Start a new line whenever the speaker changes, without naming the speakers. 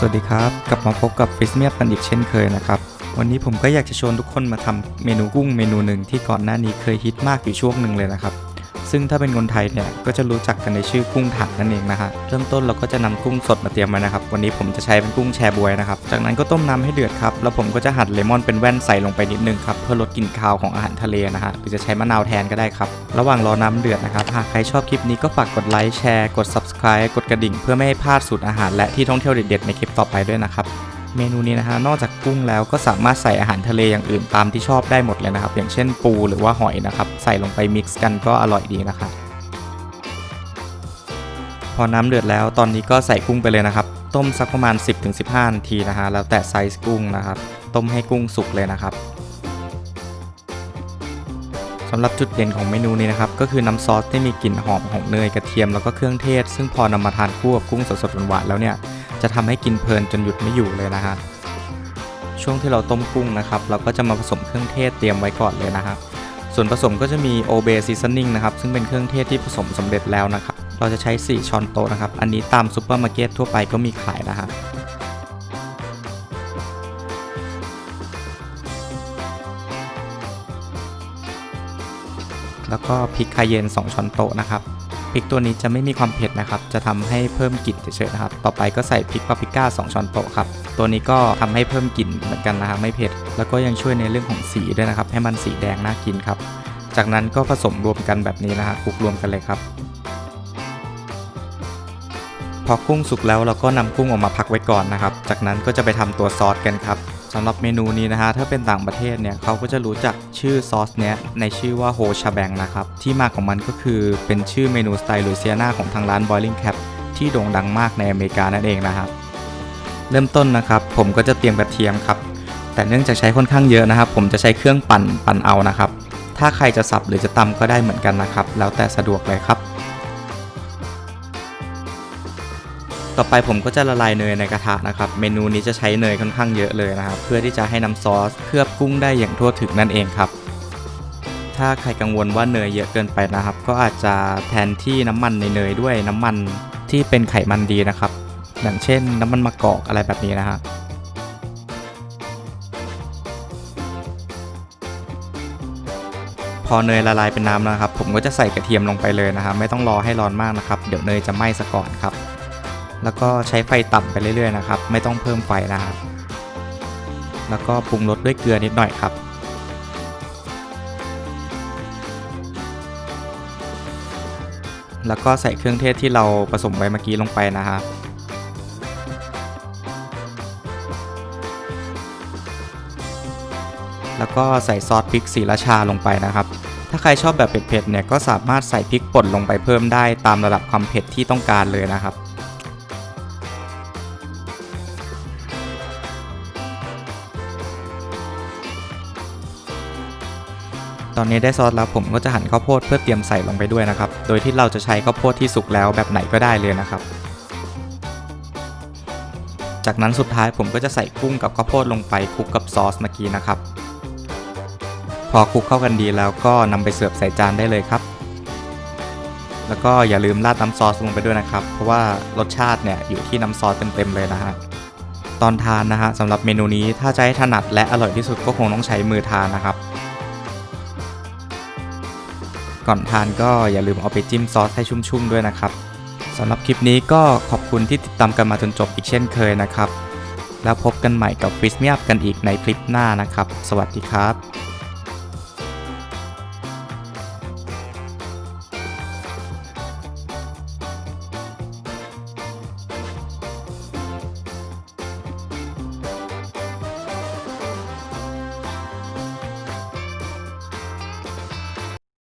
สวัสดีครับ กลับมาพบกับฟิสเมียกันอีกเช่นเคยนะครับ วันนี้ผมก็อยากจะชวนทุกคนมาทำเมนูกุ้งเมนูหนึ่งที่ก่อนหน้านี้เคยฮิตมากอยู่ช่วงหนึ่งเลยนะครับ ซึ่งถ้าเป็นคนไทยเนี่ยก็จะรู้จักกันในชื่อกุ้งถังนั่นเองนะฮะเริ่มต้นเราก็จะนำกุ้งสดมาเตรียมไว้นะครับ วันนี้ผมจะใช้เป็นกุ้งแชบวยนะครับ จากนั้นก็ต้มน้ำให้เดือดครับ แล้วผมก็จะหั่นเลมอนเป็นแว่นใส่ลงไปนิดนึงครับ เพื่อลดกลิ่นคาวของอาหารทะเลนะฮะ หรือจะใช้มะนาวแทนก็ได้ครับ ระหว่างรอน้ำเดือดนะครับ หากใครชอบคลิปนี้ก็ฝากกดไลค์ แชร์ กด subscribe กดกระดิ่ง เพื่อไม่ให้พลาดสูตรอาหารและที่ท่องเที่ยวเด็ดๆในคลิปต่อไปด้วยนะครับ เมนูนี้นะฮะนอกจากกุ้งแล้วก็สามารถใส่อาหารทะเลอย่างอื่นตามที่ชอบได้หมดเลยนะครับ อย่างเช่นปูหรือว่าหอยนะครับ ใส่ลงไปมิกซ์กันก็อร่อยดีนะครับพอน้ำเดือดแล้วตอนนี้ก็ใส่กุ้งไปเลยนะครับ ต้มสักประมาณ 10-15 นาทีนะฮะแล้วแต่ไซส์กุ้งนะครับ ต้มให้กุ้งสุกเลยนะครับสำหรับจุดเด่นของเมนูนี้นะครับ ก็คือน้ำซอสที่มีกลิ่นหอมของเนยกระเทียมแล้วก็เครื่องเทศ ซึ่งพอนำมาทานคู่กับกุ้งสดๆหวานๆแล้วเนี่ย จะทำให้กินเพลินจนหยุดไม่อยู่เลยนะฮะช่วงที่เราต้มกุ้งนะครับ เราก็จะมาผสมเครื่องเทศเตรียมไว้ก่อนเลยนะฮะส่วนผสมก็จะมีโอเบซีซันนิ่งนะครับ ซึ่งเป็นเครื่องเทศที่ผสมสำเร็จแล้วนะครับ เราจะใช้ 4ช้อนโต๊ะนะครับ อันนี้ตามซูเปอร์มาร์เก็ตทั่วไปก็มีขายนะฮะแล้วก็พริกคาเยน 2 ช้อนโต๊ะนะครับ พริกตัวนี้จะไม่มีความเผ็ดนะครับ จะทำให้เพิ่มกลิ่นเฉยๆนะครับ ต่อไปก็ใส่พริกปาปริก้า 2 ช้อนโต๊ะครับ ตัวนี้ก็ทำให้เพิ่มกลิ่นเหมือนกันนะครับไม่เผ็ด แล้วก็ยังช่วยในเรื่องของสีด้วยนะครับ ให้มันสีแดงน่ากินครับ จากนั้นก็ผสมรวมกันแบบนี้นะฮะคลุกรวมกันเลยครับ พอกุ้งสุกแล้วเราก็นำกุ้งออกมาพักไว้ก่อนนะครับ จากนั้นก็จะไปทำตัวซอสกันครับ สำหรับเมนูนี้นะฮะถ้าเป็นต่างประเทศเนี่ยเขาก็จะรู้จักชื่อซอสเนี้ยในชื่อว่าโฮชาแบงนะครับที่มาของมันก็คือเป็นชื่อเมนูสไตล์ลุยเซียนาของทางร้าน Boiling Cap ที่โด่งดังมากในอเมริกานั่นเองนะครับเริ่มต้นนะครับ ผมก็จะเตรียมกระเทียมครับ แต่เนื่องจากใช้ค่อนข้างเยอะนะครับ ผมจะใช้เครื่องปั่นปั่นเอานะครับ ถ้าใครจะสับหรือจะตำก็ได้เหมือนกันนะครับ แล้วแต่สะดวกเลยครับ ต่อไปผมก็จะละลายเนยในกระทะนะครับ เมนูนี้จะใช้เนยค่อนข้างเยอะเลยนะครับ เพื่อที่จะให้น้ำซอสเคลือบกุ้งได้อย่างทั่วถึงนั่นเองครับ ถ้าใครกังวลว่าเนยเยอะเกินไปนะครับ ก็อาจจะแทนที่น้ำมันในเนยด้วยน้ำมันที่เป็นไขมันดีนะครับ อย่างเช่นน้ำมันมะกอกอะไรแบบนี้นะฮะพอเนยละลายเป็นน้ำแล้วนะครับ ผมก็จะใส่กระเทียมลงไปเลยนะครับ ไม่ต้องรอให้ร้อนมากนะครับ เดี๋ยวเนยจะไหม้ซะก่อนครับ แล้วก็ใช้ไฟต่ำไปเรื่อยๆนะครับ ไม่ต้องเพิ่มไฟนะครับ แล้วก็ปรุงรสด้วยเกลือนิดหน่อยครับ แล้วก็ใส่เครื่องเทศที่เราผสมไว้เมื่อกี้ลงไปนะครับแล้วก็ใส่ซอสพริกสีราชาลงไปนะครับ ถ้าใครชอบแบบเผ็ดๆเนี่ยก็สามารถใส่พริกป่นลงไปเพิ่มได้ตามระดับความเผ็ดที่ต้องการเลยนะครับ ตอนนี้ได้ซอสแล้วผมก็จะหั่นข้าวโพดเพื่อเตรียมใส่ลงไปด้วยนะครับ โดยที่เราจะใช้ข้าวโพดที่สุกแล้วแบบไหนก็ได้เลยนะครับ จากนั้นสุดท้ายผมก็จะใส่กุ้งกับข้าวโพดลงไปคลุกกับซอสเมื่อกี้นะครับ พอคลุกเข้ากันดีแล้วก็นำไปเสิร์ฟใส่จานได้เลยครับ แล้วก็อย่าลืมราดน้ำซอสลงไปด้วยนะครับ เพราะว่ารสชาติเนี่ยอยู่ที่น้ำซอสเต็มๆเลยนะฮะตอนทานนะฮะสำหรับเมนูนี้ถ้าจะให้ถนัดและอร่อยที่สุดก็คงต้องใช้มือทานนะครับ ก่อนทานก็อย่าลืมเอาไปจิ้มซอสให้ชุ่มๆด้วยนะครับสำหรับคลิปนี้ก็ขอบคุณที่ติดตามกันมาจนจบอีกเช่นเคยนะครับ แล้วพบกันใหม่กับฟิสเมียบกันอีกในคลิปหน้านะครับ สวัสดีครับ